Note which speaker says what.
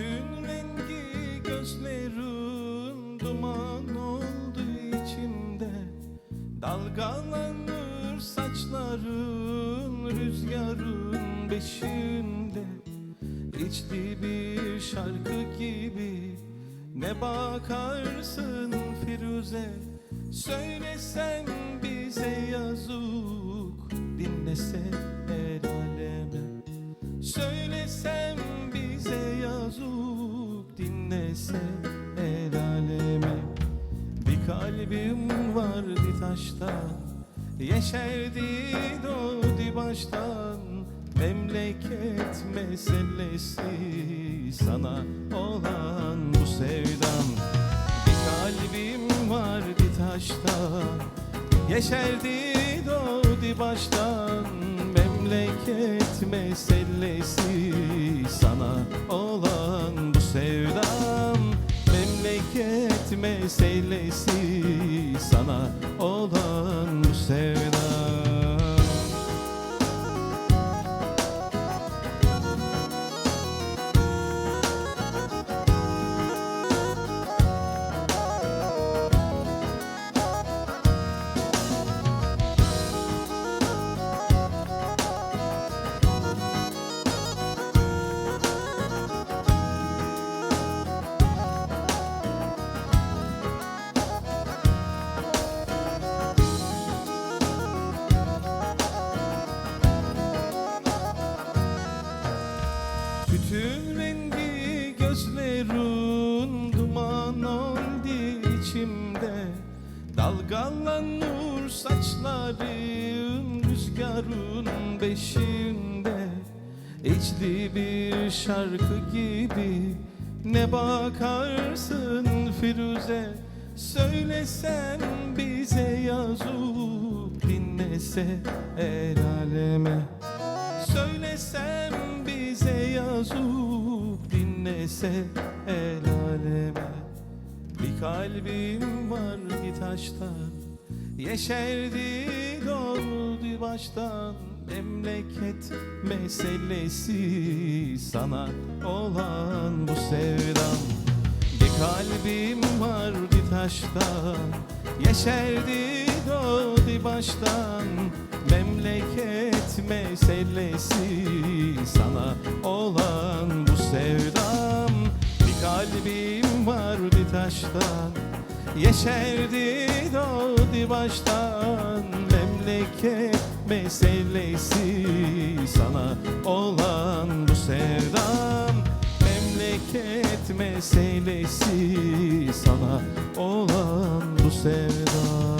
Speaker 1: Bütün rengi gözlerin duman oldu içimde. Dalgalanır saçların rüzgarın beşinde. İçli bir şarkı gibi ne bakarsın Firuze? Söylesen dinlese el aleme. Bir kalbim vardı taştan Yeşerdi doğdu baştan. Memleket meselesi sana olan bu sevdam Bir kalbim vardı taştan Yeşerdi doğdu baştan. Memleket meselesi sana olan bu sevdam Memleket meselesi. Sana olan bu sevdam Bütün rengi gözlerin duman oldu içimde. Dalgalanır saçların rüzgarın beşinde. İçli bir şarkı gibi ne bakarsın Firuze? Söylesen bize yazıp dinlese el aleme. Söylesem bize yazıp dinlese el aleme. Bir kalbim var ki taştan Yeşerdi doldu baştan. Memleket meselesi sana olan bu sevdam Bir kalbim var taştan Yeşerdi doğdu baştan. Memleket meselesi sana olan bu sevdam. Bir kalbim var bir taştan Yeşerdi doğdu baştan. Memleket meselesi sana olan meselesi sana olan bu sevdam